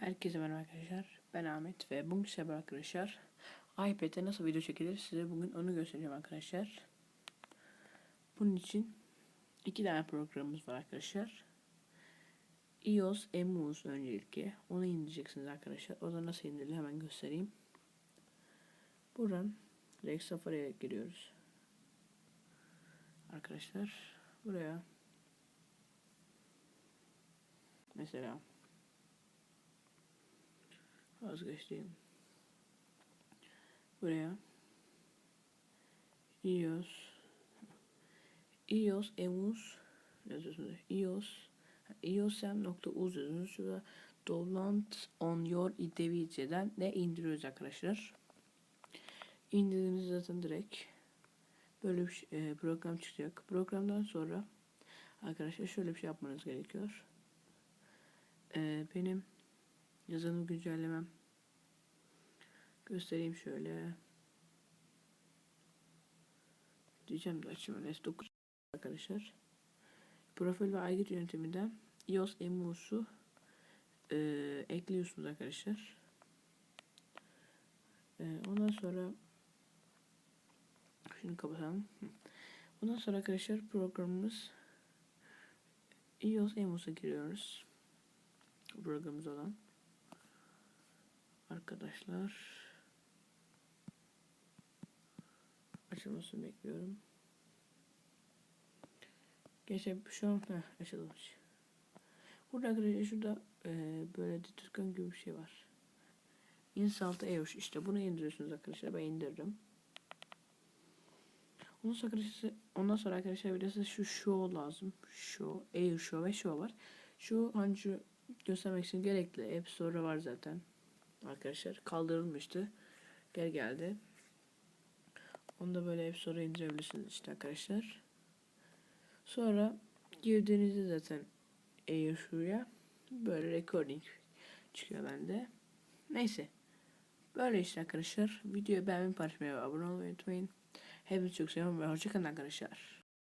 Herkese merhaba arkadaşlar. Ben Ahmet ve bugün size arkadaşlar iPad'e nasıl video çekilir size bugün onu göstereceğim arkadaşlar. Bunun için iki tane programımız var arkadaşlar. iOS Emus öncelikle. Onu indireceksiniz arkadaşlar. O da nasıl indirilir hemen göstereyim. Buradan direkt Safari'ye giriyoruz. Arkadaşlar buraya mesela vazgeçtiğim. Buraya. iOS. iOS emus. Yazıyorsunuz iOS. İosm.uz yazıyorsunuz şurada download on your device'den de indiriyoruz arkadaşlar. İndirdiğinizde zaten direkt böyle bir şey- e, program çıkacak. Programdan sonra arkadaşlar şöyle bir şey yapmanız gerekiyor. E, benim yazılım güncellemem göstereyim şöyle. Diyeceğim de açayım S9 arkadaşlar. Profil ve aygıt yönteminden iOS emusu e, ekliyorsunuz arkadaşlar. E, ondan sonra şunu kapatalım. Ondan sonra arkadaşlar programımız iOS emusa giriyoruz. Programımız olan arkadaşlar açılmasını bekliyorum. Geçe şu an heh, açılmış. Burada arkadaşlar şurada e, böyle dikdörtgen gibi bir şey var. Insult EOS işte bunu indiriyorsunuz arkadaşlar. Ben indirdim. Ondan sonra arkadaşlar, ondan sonra arkadaşlar bir de şu show lazım. Show, Air Show ve Show var. Şu hani göstermek için gerekli. App Store'da var zaten arkadaşlar kaldırılmıştı. Gel geldi. Onu da böyle hep sonra indirebilirsiniz işte arkadaşlar. Sonra girdiğinizde zaten Air şuraya böyle recording çıkıyor bende. Neyse. Böyle işte arkadaşlar. Videoyu beğenmeyi paylaşmayı ve abone olmayı unutmayın. Hepinizi çok seviyorum ve hoşçakalın arkadaşlar.